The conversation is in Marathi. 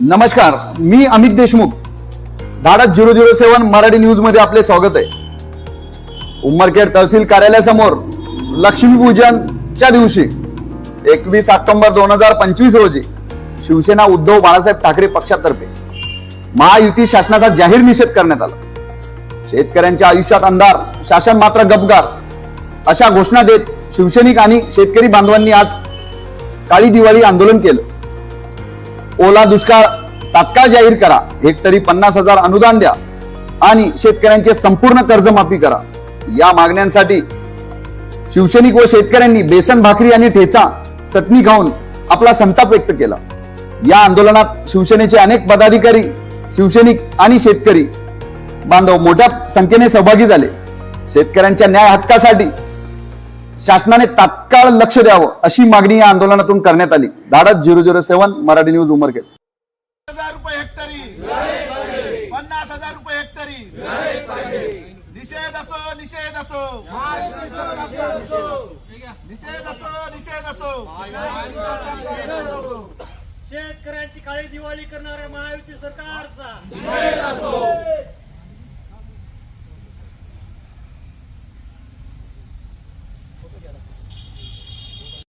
नमस्कार मी Amit Deshmukh. Dhadak zero zero seven Marathi न्यूजमध्ये आपले स्वागत आहे. उमरखेड तहसील कार्यालयासमोर लक्ष्मीपूजनच्या दिवशी एकवीस ऑक्टोबर दोन हजार पंचवीस रोजी शिवसेना उद्धव बाळासाहेब ठाकरे पक्षातर्फे महायुती शासनाचा जाहीर निषेध करण्यात आला. शेतकऱ्यांच्या आयुष्यात अंधार शासन मात्र गपगार. अशा घोषणा देत शिवसैनिक आणि शेतकरी बांधवांनी आज काळी दिवाळी आंदोलन केलं. ओला दुष्काळ तात्काळ जाहीर करा. हेक्टरी पन्नास हजार अनुदान द्या. आणि शेतकऱ्यांचे संपूर्ण कर्जमाफी करा. या मागण्यांसाठी शिवसैनिक व शेतकऱ्यांनी बेसन भाकरी आणि ठेचा चटणी खाऊन आपला संताप व्यक्त केला. या आंदोलनात शिवसेनेचे अनेक पदाधिकारी शिवसैनिक आणि शेतकरी बांधव मोठ्या संख्येने सहभागी झाले. शेतकऱ्यांच्या न्याय हक्कासाठी शासनाने तात्काळ लक्ष द्यावं अशी मागणी या आंदोलनातून करण्यात आली. Dhadak zero zero seven Marathi news Umarkhed. हजार रुपये हेक्टरी. पन्नास हजार रुपये हेक्टरी. निषेध असो निषेध असो. निषेध असो निषेध असो. शेतकऱ्यांची काळी दिवाळी करणाऱ्या महायुती सरकारचा.